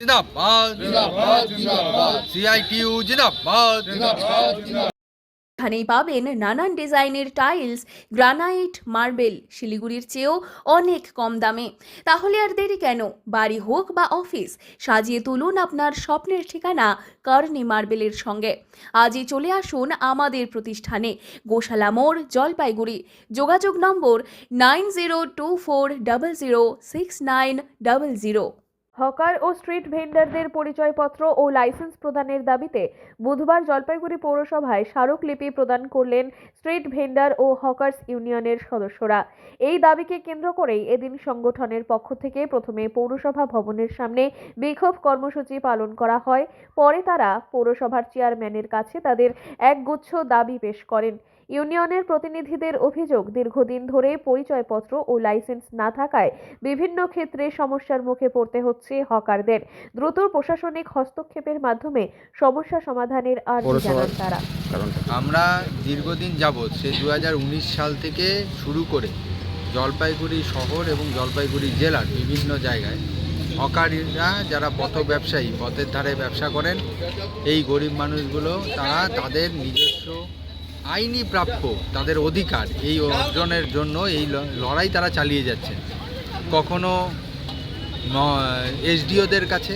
জিন্দাবাদ। এখানেই পাবেন নানান ডিজাইনের টাইলস গ্রানাইট মার্বেল শিলিগুড়ির চেয়েও অনেক কম দামে। তাহলে আর দেরি কেন? বাড়ি হোক বা অফিস সাজিয়ে তুলুন আপনার স্বপ্নের ঠিকানা কর্ণি মার্বেলের সঙ্গে। আজই চলে আসুন আমাদের প্রতিষ্ঠানে গোশালা মোড় জলপাইগুড়ি। যোগাযোগ number nine zero two four double zero six nine double zero. Hawker ও স্ট্রিট ভেন্ডারদের পরিচয়পত্র ও লাইসেন্স প্রদানের দাবিতে বুধবার জলপাইগুড়ি পৌরসভায় স্মারকলিপি প্রদান করলেন স্ট্রিট ভেন্ডার ও হকার্স ইউনিয়নের সদস্যরা। এই দাবিকে কেন্দ্র করেই এদিন সংগঠনের পক্ষ থেকে প্রথমে পৌরসভা ভবনের সামনে বিক্ষোভ কর্মসূচি পালন করা হয়। পরে তারা পৌরসভার চেয়ারম্যানের কাছে তাদের একগুচ্ছ দাবি পেশ করেন। ইউনিয়নের প্রতিনিধিদের অভিযোগ দীর্ঘদিন ধরে পরিচয়পত্র ও লাইসেন্স না থাকায় বিভিন্ন ক্ষেত্রে সমস্যার মুখে পড়তে হচ্ছে হকারদের। দ্রুত প্রশাসনিক হস্তক্ষেপের মাধ্যমে সমস্যা সমাধানের আর পৌরসভার- জানান তারা। আমরা দীর্ঘদিন যাবৎ সে দু হাজার উনিশ সাল থেকে শুরু করে জলপাইগুড়ি শহর এবং জলপাইগুড়ি জেলার বিভিন্ন জায়গায় হকারিরা যারা পথ ব্যবসায়ী পথের ধারে ব্যবসা করেন এই গরিব মানুষগুলো তারা তাদের নিজস্ব আইনি প্রাপ্য তাদের অধিকার এই অর্জনের জন্য এই লড়াই তারা চালিয়ে যাচ্ছে। কখনো এসডিওদের কাছে,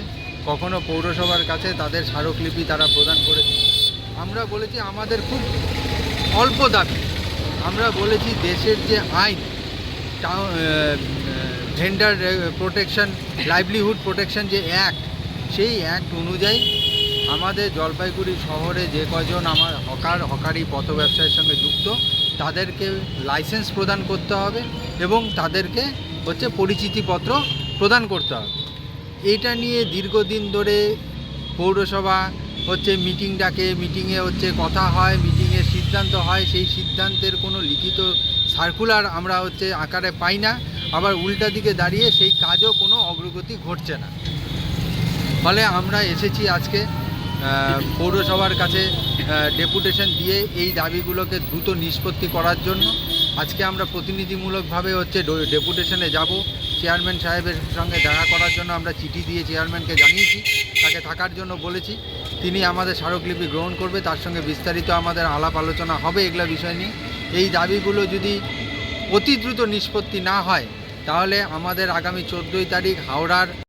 কখনো পৌরসভার কাছে তাদের স্মারকলিপি তারা প্রদান করেছে। আমরা বলেছি আমাদের খুব অল্প দাবি। আমরা বলেছি দেশের যে আইন ভেন্ডার প্রোটেকশন লাইভলিহুড প্রোটেকশন যে অ্যাক্ট সেই অ্যাক্ট অনুযায়ী আমাদের জলপাইগুড়ি শহরে যে কজন আমার হকার, হকারি, পথ ব্যবসায়ের সঙ্গে যুক্ত, তাদেরকে লাইসেন্স প্রদান করতে হবে এবং তাদেরকে হচ্ছে পরিচিতিপত্র প্রদান করতে হবে। এটা নিয়ে দীর্ঘদিন ধরে পৌরসভা হচ্ছে মিটিং ডাকে মিটিংয়ে হচ্ছে কথা হয় মিটিংয়ের সিদ্ধান্ত হয়, সেই সিদ্ধান্তের কোনো লিখিত সার্কুলার আমরা হচ্ছে আকারে পাই না। আবার উল্টা দিকে দাঁড়িয়ে সেই কাজও কোনো অগ্রগতি ঘটছে না। ফলে আমরা এসেছি আজকে পৌরসভার কাছে ডেপুটেশন দিয়ে এই দাবিগুলোকে দ্রুত নিষ্পত্তি করার জন্য আজকে আমরা প্রতিনিধিমূলকভাবে হচ্ছে ডেপুটেশনে যাব। চেয়ারম্যান সাহেবের সঙ্গে দেখা করার জন্য আমরা চিঠি দিয়ে চেয়ারম্যানকে জানিয়েছি, তাকে থাকার জন্য বলেছি। তিনি আমাদের স্মারকলিপি গ্রহণ করবে, তার সঙ্গে বিস্তারিত আমাদের আলাপ আলোচনা হবে এগুলো বিষয় নিয়ে। এই দাবিগুলো যদি অতি দ্রুত নিষ্পত্তি না হয়, তাহলে আমাদের আগামী চোদ্দোই তারিখ হাওড়ার